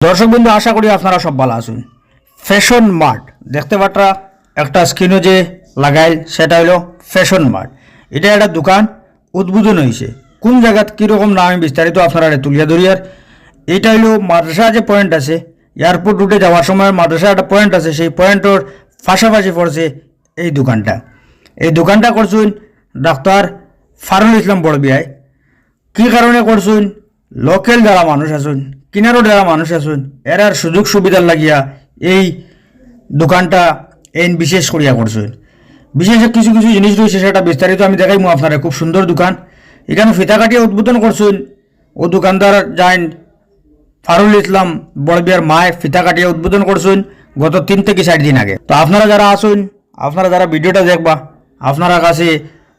দর্শক বিন্দু, আশা করি আপনারা সব ভালো আছেন। ফ্যাশন মার্ট দেখতে পাটরা, একটা স্ক্রিনও যে লাগাই সেটা হলো ফ্যাশন মার্ট এটা একটা দোকান, উদ্বোধন হয়েছে কোন জায়গাত কীরকম নাম বিস্তারিত আপনারা তুলিয়া ধরিয়ার এটা হলো মাদ্রাসা যে পয়েন্ট আছে, এয়ারপোর্ট রুটে যাওয়ার সময় মাদ্রাসা একটা পয়েন্ট আছে, সেই পয়েন্টর পাশাপাশি পড়ছে এই দোকানটা। এই দোকানটা করছুন ডাক্তার ফারুল ইসলাম বড়বিয়ায়। কি কারণে করছুন? লোকাল যারা মানুষ আছেন কিনারও যারা মানুষ আছেন এরার সুযোগ সুবিধার লাগিয়া এই দোকানটা এই বিশেষ করিয়া করছেন। বিশেষ কিছু কিছু জিনিস রয়েছে, সেটা বিস্তারিত আমি দেখাইমু আপনারা। খুব সুন্দর দোকান। এখানে ফিতা কাটিয়ে উদ্বোধন করছেন। ও দোকানদার যাইন ফারুল ইসলাম বড়বিয়ার মায় ফিতা কাটিয়ে উদ্বোধন করছেন গত তিন থেকে চার দিন আগে। তো আপনারা যারা আসুন আপনারা যারা ভিডিওটা দেখবা, আপনারা কাছে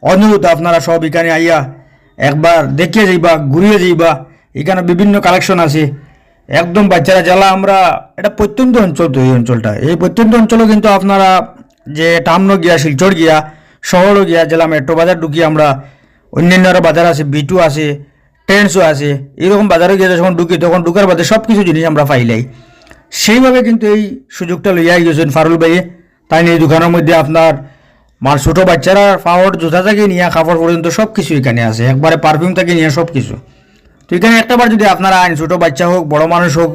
অনুরোধ, আপনারা সব এখানে আইয়া একবার দেখিয়ে যাইবা, ঘুরিয়ে যাইবা। এখানে বিভিন্ন কালেকশন আছে। একদম বাচ্চারা জেলা আমরা, এটা প্রত্যন্ত অঞ্চল তো এই অঞ্চলটা। এই প্রত্যন্ত অঞ্চলে কিন্তু আপনারা যে টামনো গিয়া, শিলচর গিয়া, শহরও গিয়া, জেলা মেট্রো বাজার ঢুকি আমরা অন্যান্য আরও বাজার আছে, বিটু আছে ট্রেন্ডসও আছে, এরকম বাজারে গিয়ে যখন ঢুকি, তখন ঢুকার বাদে সব কিছু জিনিস আমরা পাইলাই সেইভাবে কিন্তু এই সুযোগটা লইয়াই গেছেন ফারুল ভাইয়ে তাই এই দোকানের মধ্যে আপনার মার ছোটো বাচ্চারা, পাওয়ার জুতা থেকে নিয়ে, কাপড় পর্যন্ত সব কিছু এখানে আছে। একবারে পারফিউম থেকে নিয়ে সব কিছু তো এখানে একটাবার যদি আপনারা আইন, ছোটো বাচ্চা হোক, বড় মানুষ হোক,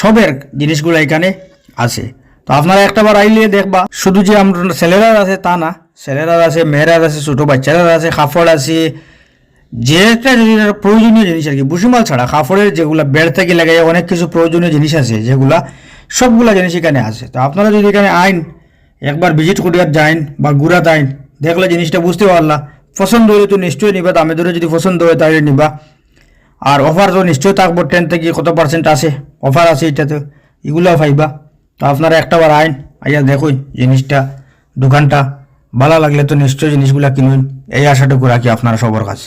সবের জিনিসগুলো এখানে আছে। তো আপনারা একটাবার আইলে দেখবা, শুধু যে আমরা ছেলেরার আছে তা না ছেলেরার আছে মেয়েরার আছে, ছোটো বাচ্চারা আছে কাপড় আছে, যে একটা জিনিস, প্রয়োজনীয় জিনিস আর কি। বুসিমাল ছাড়া কাপড়ের যেগুলো বেড় থেকে লাগাই অনেক কিছু প্রয়োজনীয় জিনিস আছে, যেগুলা সবগুলা জিনিস এখানে আছে। তো আপনারা যদি এখানে আইন, একবার ভিজিট করিয়ার যাইন বা ঘুরাত আইন, দেখলে জিনিসটা বুঝতে পারলা। পছন্দ হলে তো নিশ্চয়ই নিবা, দামে ধরে যদি পছন্দ হয় তাহলে নিবা। আর অফার তো নিশ্চয়ই থাকব টেন থেকে কত পার্সেন্ট আছে? অফার আছে এটাতে এগুলো পাইবা। তো আপনারা একটা বার আইন, আইয়া দেখুন জিনিসটা, দোকানটা, ভালো লাগলে তো নিশ্চয়ই জিনিসগুলো কিনুন। এই আশাটুকু রাখি আপনারা সবার কাছে।